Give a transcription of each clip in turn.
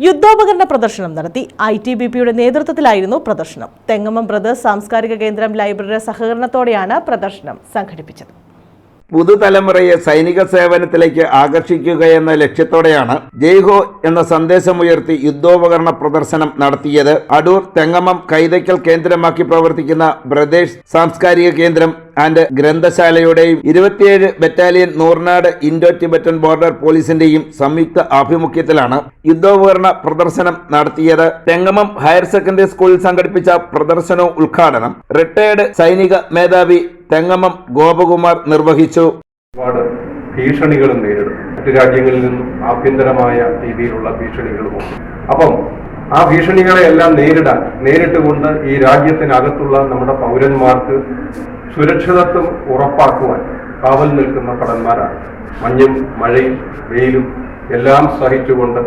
യുദ്ധോപകരണ പ്രദർശനം നടത്തി. I T B പിയുടെ നേതൃത്വത്തിലായിരുന്നു പ്രദർശനം. തെങ്ങമ്മം ബ്രദേഴ്സ് സാംസ്കാരിക കേന്ദ്രം ലൈബ്രറി സഹകരണത്തോടെയാണ് പ്രദർശനം സംഘടിപ്പിച്ചത്. പുതുതലമുറയെ സൈനിക സേവനത്തിലേക്ക് ആകർഷിക്കുക എന്ന ലക്ഷ്യത്തോടെയാണ് ജയ്ഹോ എന്ന സന്ദേശമുയർത്തി യുദ്ധോപകരണ പ്രദർശനം നടത്തിയത്. അടൂർ തെങ്ങമം കൈതയ്ക്കൽ കേന്ദ്രമാക്കി പ്രവർത്തിക്കുന്ന ബ്രദേശ് സാംസ്കാരിക കേന്ദ്രം ആൻഡ് ഗ്രന്ഥശാലയുടെയും ഇരുപത്തിയേഴ് battalion Noornad Indo Tibetan border പോലീസിന്റെയും സംയുക്ത ആഭിമുഖ്യത്തിലാണ് യുദ്ധോപകരണ പ്രദർശനം നടത്തിയത്. തെങ്ങമം ഹയർ സെക്കൻഡറി സ്കൂളിൽ സംഘടിപ്പിച്ച പ്രദർശനവും ഉദ്ഘാടനം റിട്ടയർഡ് സൈനിക മേധാവി തെങ്ങമം ഗോപകുമാർ നിർവഹിച്ചു. ഭീഷണികളും നേരിടും മറ്റു രാജ്യങ്ങളിൽ നിന്നും ആഭ്യന്തരമായ രീതിയിലുള്ള ഭീഷണികളുമുണ്ട് അപ്പം ആ ഭീഷണികളെയെല്ലാം നേരിടാൻ നേരിട്ടുകൊണ്ട് ഈ രാജ്യത്തിനകത്തുള്ള നമ്മുടെ പൗരന്മാർക്ക് സുരക്ഷിതത്വം ഉറപ്പാക്കുവാൻ കാവൽ നിൽക്കുന്ന ഭടന്മാരാണ് മഞ്ഞും മഴയും വെയിലും എല്ലാം സഹിച്ചുകൊണ്ട്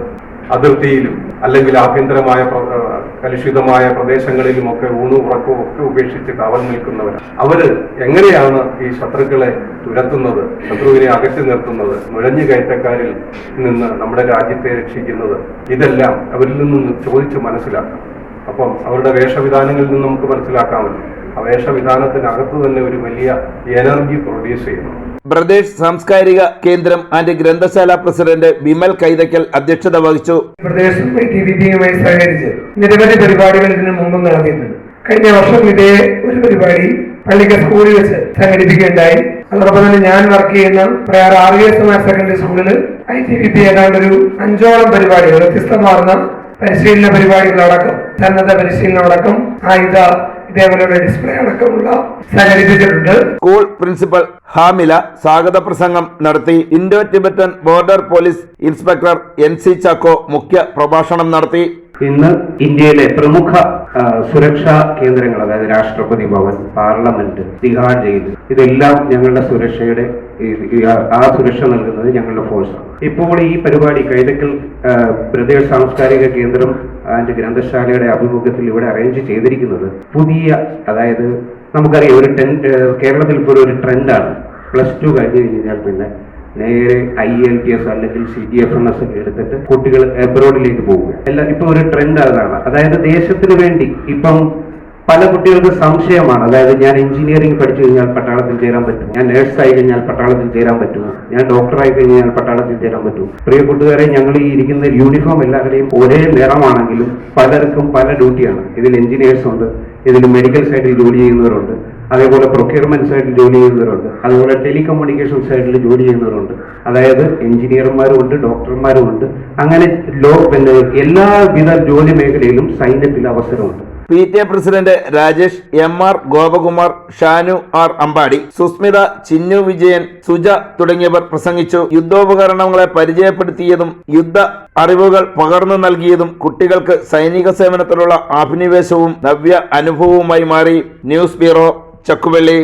അതിർത്തിയിലും അല്ലെങ്കിൽ ആഭ്യന്തരമായ കലുഷിതമായ പ്രദേശങ്ങളിലുമൊക്കെ ഊണും ഉറക്കവും ഒക്കെ ഉപേക്ഷിച്ച് കാവൽ നിൽക്കുന്നവർ അവർ എങ്ങനെയാണ് ഈ ശത്രുക്കളെ തുരത്തുന്നത് ശത്രുവിനെ അകറ്റി നിർത്തുന്നത് നുഴഞ്ഞു കയറ്റക്കാരിൽ നിന്ന് നമ്മുടെ രാജ്യത്തെ രക്ഷിക്കുന്നത്? ഇതെല്ലാം അവരിൽ നിന്ന് ചോദിച്ച് മനസ്സിലാക്കാം. അപ്പം അവരുടെ വേഷവിധാനങ്ങളിൽ നിന്ന് നമുക്ക് മനസ്സിലാക്കാമല്ലോ. ആ വേഷവിധാനത്തിനകത്ത് തന്നെ ഒരു വലിയ എനർജി പ്രൊഡ്യൂസ് ചെയ്യുന്നു. ബ്രദേഴ്സ് സാംസ്കാരിക കേന്ദ്രം ആൻഡ് ഗ്രന്ഥശാല പ്രസിഡന്റ് വിമൽ കൈതക്കൽ അധ്യക്ഷത വഹിച്ചു. സഹകരിച്ച് നിരവധി പരിപാടികൾ ഇതിനു മുമ്പ് നടത്തിയിട്ടുണ്ട് കഴിഞ്ഞ വർഷം ഇതേ ഒരു പരിപാടി പള്ളിക്ക സ്കൂളിൽ വെച്ച് സംഘടിപ്പിക്കുകയുണ്ടായി. അതോടൊപ്പം തന്നെ ഞാൻ വർക്ക് ചെയ്യുന്ന prayer R V S higher secondary സ്കൂളിൽ ഐ ടി വി പി ഏതാണ്ട് ഒരു അഞ്ചോളം പരിപാടികൾ വ്യത്യസ്തമാർന്ന പരിശീലന പരിപാടികളടക്കം സന്നദ്ധ പരിശീലനം അടക്കം ആയുധ ഇതേപോലെയുള്ള ഡിസ്പ്ലേ അടക്കമുള്ള സംഘടിപ്പിച്ചിട്ടുണ്ട് സ്കൂൾ പ്രിൻസിപ്പൽ ഹാമില സ്വാഗത പ്രസംഗം നടത്തി Indo Tibetan border police inspector N C Chacko മുഖ്യ പ്രഭാഷണം നടത്തി. ഇന്ന് ഇന്ത്യയിലെ പ്രമുഖ സുരക്ഷാ കേന്ദ്രങ്ങൾ അതായത് രാഷ്ട്രപതി ഭവൻ പാർലമെന്റ് തിഹാർ ജയിൽ ഇതെല്ലാം ഞങ്ങളുടെ സുരക്ഷയുടെ ആ- സുരക്ഷ നൽകുന്നത് ഞങ്ങളുടെ ഫോഴ്സാണ് ഇപ്പോൾ ഈ പരിപാടി കൈതക്കൽ ബ്രദേഴ്സ് സാംസ്കാരിക കേന്ദ്രം ആൻഡ് ഗ്രന്ഥശാലയുടെ അഭിമുഖത്തിൽ ഇവിടെ അറേഞ്ച് ചെയ്തിരിക്കുന്നത് പുതിയ അതായത് നമുക്കറിയാം ഒരു ടെൻ കേരളത്തിൽ ഇപ്പോൾ ഒരു ട്രെൻഡാണ് പ്ലസ് ടു കഴിഞ്ഞ് കഴിഞ്ഞാൽ പിന്നെ നേരെ ഐ എൽ ടി എസ് അല്ലെങ്കിൽ C G F N S ഒക്കെ എടുത്തിട്ട് കുട്ടികൾ എബ്രോഡിലേക്ക് പോവുക എല്ലാം ഇപ്പൊ ഒരു ട്രെൻഡ് അതാണ് അതായത് ദേശത്തിന് വേണ്ടി ഇപ്പം പല കുട്ടികൾക്ക് സംശയമാണ്. അതായത് ഞാൻ എഞ്ചിനീയറിംഗ് പഠിച്ചു കഴിഞ്ഞാൽ പട്ടാളത്തിൽ ചേരാൻ പറ്റും ഞാൻ നേഴ്സ് ആയി കഴിഞ്ഞാൽ പട്ടാളത്തിൽ ചേരാൻ പറ്റുമോ? ഞാൻ ഡോക്ടറായി കഴിഞ്ഞാൽ പട്ടാളത്തിൽ ചേരാൻ പറ്റുമോ? പ്രിയ കൂട്ടുകാരെ ഞങ്ങൾ ഈ ഇരിക്കുന്ന യൂണിഫോം എല്ലാവരുടെയും ഒരേ നിറമാണെങ്കിലും പലർക്കും പല ഡ്യൂട്ടിയാണ് ഇതിൽ എഞ്ചിനീയേഴ്സ് ഉണ്ട് ഇതിൽ മെഡിക്കൽ സൈഡിൽ ജോലി ചെയ്യുന്നവരുണ്ട് അതേപോലെ പ്രൊക്യൂർമെന്റ് സൈഡിൽ ജോലി ചെയ്യുന്നവരുണ്ട് അതുപോലെ ടെലികമ്മ്യൂണിക്കേഷൻ സൈഡിൽ ജോലി ചെയ്യുന്നവരുണ്ട്. അതായത് എഞ്ചിനീയർമാരും ഉണ്ട് ഡോക്ടർമാരും ഉണ്ട് അങ്ങനെ ലോ പിന്നെ എല്ലാവിധ ജോലി മേഖലയിലും സൈന്യത്തിൽ അവസരമുണ്ട്. P T A president Rajesh M R Gopakumar Shanu R Ambadi Susmitha Chinnu Vijayan Suja തുടങ്ങിയവർ പ്രസംഗിച്ചു. യുദ്ധോപകരണങ്ങളെ പരിചയപ്പെടുത്തിയതും യുദ്ധ അറിവുകൾ പകർന്നു നൽകിയതും കുട്ടികൾക്ക് സൈനിക സേവനത്തിലുള്ള അഭിനിവേശവും നവ്യ അനുഭവവുമായി മാറി. News bureau Chakkuvalli.